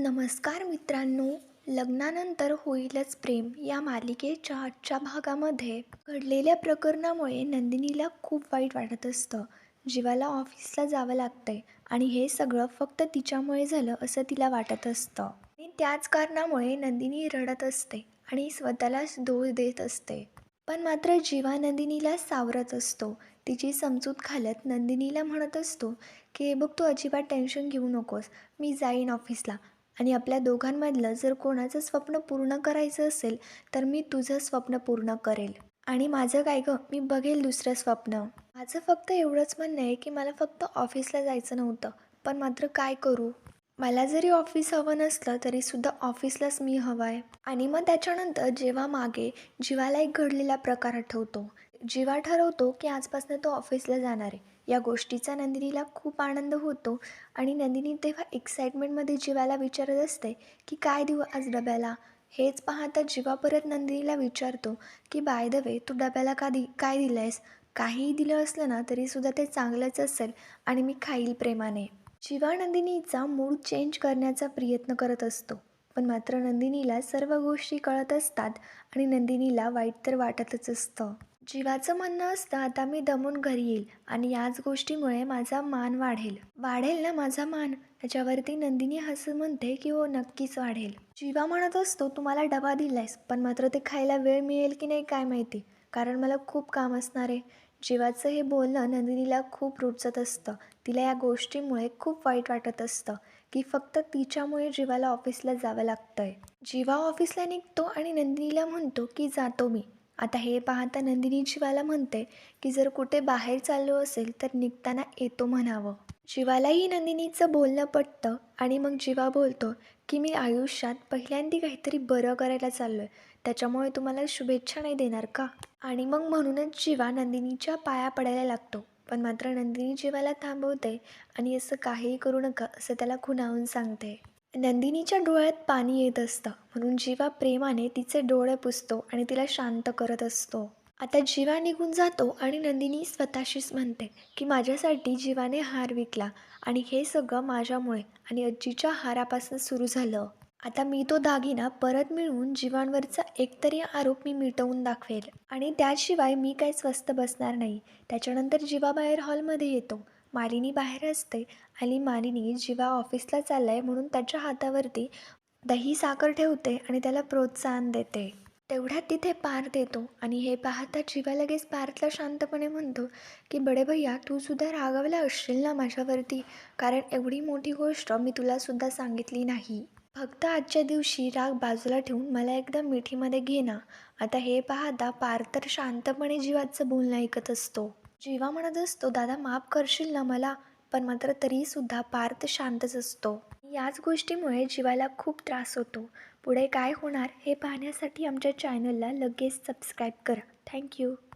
नमस्कार मित्रांनो लग्नानंतर होईलच प्रेम या मालिकेच्या आजच्या भागामध्ये. घडलेल्या प्रकरणामुळे नंदिनीला खूप वाईट वाटत असतं. जीवाला ऑफिसला जावं लागतंय आणि हे सगळं फक्त तिच्यामुळे झालं असं तिला वाटत असतं. आणि त्याच कारणामुळे नंदिनी रडत असते आणि स्वतःलाच दोष देत असते. पण मात्र जीवा नंदिनीला सावरत असतो. तिची समजूत घालत नंदिनीला म्हणत असतो की हे बघ तू अजिबात टेन्शन घेऊ नकोस. मी जाईन ऑफिसला. आणि आपल्या दोघांमधलं जर कोणाचं स्वप्न पूर्ण करायचं असेल तर मी तुझं स्वप्न पूर्ण करेल. आणि माझं काय गं? मी बघेल दुसरं स्वप्न. माझं फक्त एवढंच म्हणणं आहे की मला फक्त ऑफिसला जायचं नव्हतं पण मात्र काय करू? मला जरी ऑफिस हवं नसलं तरीसुद्धा ऑफिसलाच मी हवं आहे आणि मग त्याच्यानंतर जेव्हा मागे जीवाला एक घडलेला प्रकार आठवतो. जीवा ठरवतो की आजपासून तो ऑफिसला जाणार आहे. या गोष्टीचा नंदिनीला खूप आनंद होतो. आणि नंदिनी तेव्हा एक्साइटमेंटमध्ये जीवाला विचारत असते की काय देऊ आज डब्याला? हेच पाहता जीवा परत नंदिनीला विचारतो की बाय द वे तू डब्याला का दि काय दिलं आहेस काहीही दिलं असलं ना तरीसुद्धा ते चांगलंच असेल आणि मी खाईल प्रेमाने. जीवा नंदिनीचा मूड चेंज करण्याचा प्रयत्न करत असतो पण मात्र नंदिनीला सर्व गोष्टी कळत असतात आणि नंदिनीला वाईट तर वाटतच असतं. जीवाचं म्हणणं असतं आता मी दमून घरी येईल आणि याच गोष्टीमुळे माझा मान वाढेल. वाढेल ना माझा मान? त्याच्यावरती नंदिनी हसत म्हणते की हो नक्कीच वाढेल. जीवा म्हणत असतो तू मला डबा दिलायस पण मात्र ते खायला वेळ मिळेल की नाही काय माहिती? कारण मला खूप काम असणार आहे. जीवाचं हे बोलणं नंदिनीला खूप रुचत असतं. तिला या गोष्टीमुळे खूप वाईट वाटत असतं की फक्त तिच्यामुळे जीवाला ऑफिसला जावं लागतं आहे जीवा ऑफिसला निघतो आणि नंदिनीला म्हणतो की जातो मी. आता हे पाहता नंदिनी जीवाला म्हणते की जर कुठे बाहेर चाललो असेल तर निघताना येतो म्हणावं. शिवालाही नंदिनीचं बोलणं पटतं आणि मग जीवा बोलतो की मी आयुष्यात पहिल्यांदा काहीतरी बरं करायला चाललो आहे त्याच्यामुळे तुम्हाला शुभेच्छा नाही देणार का? आणि मग म्हणूनच जीवा नंदिनीच्या पाया पडायला लागतो. पण मात्र नंदिनी जीवाला थांबवते आणि असं काहीही करू नका असं त्याला खुणावून सांगते. नंदिनीच्या डोळ्यात पाणी येत असतं. म्हणून जीवा प्रेमाने तिचे डोळे पुसतो आणि तिला शांत करत असतो. आता जीवा निघून जातो आणि नंदिनी स्वतःशीच म्हणते की माझ्यासाठी जीवाने हार विकला आणि हे सगळं माझ्यामुळे आणि आजीच्या हारापासून सुरू झालं. आता मी तो दागिना परत मिळवून जीवांवरचा एकतरी आरोप मी मिटवून दाखवेल. आणि त्याशिवाय मी काही स्वस्त बसणार नाही. त्याच्यानंतर जीवा बाहेर हॉलमध्ये येतो. मालिनी बाहेर असते आणि मालिनी जिवा ऑफिसला चालला आहे म्हणून त्याच्या हातावरती दही साखर ठेवते आणि त्याला प्रोत्साहन देते. तेवढ्यात तिथे पार्थ येतो आणि हे पाहता जिवा लगेच पार्थला शांतपणे म्हणतो की बडे भैया तू सुद्धा रागावला असशील ना माझ्यावरती? कारण एवढी मोठी गोष्ट मी तुलासुद्धा सांगितली नाही. फक्त आजच्या दिवशी राग बाजूला ठेवून मला एकदा मिठीमध्ये घे ना. आता हे पाहता पार्थ तर शांतपणे जीवाचं बोलणं ऐकत असतो. जीवा म्हणत असतो दादा माफ करशील ना मला पण मात्र तरीसुद्धा पार्थ शांतच असतो. याच गोष्टीमुळे जीवाला खूप त्रास होतो. पुढे काय होणार हे पाहण्यासाठी आमच्या चॅनलला लगेच सबस्क्राईब करा. थँक्यू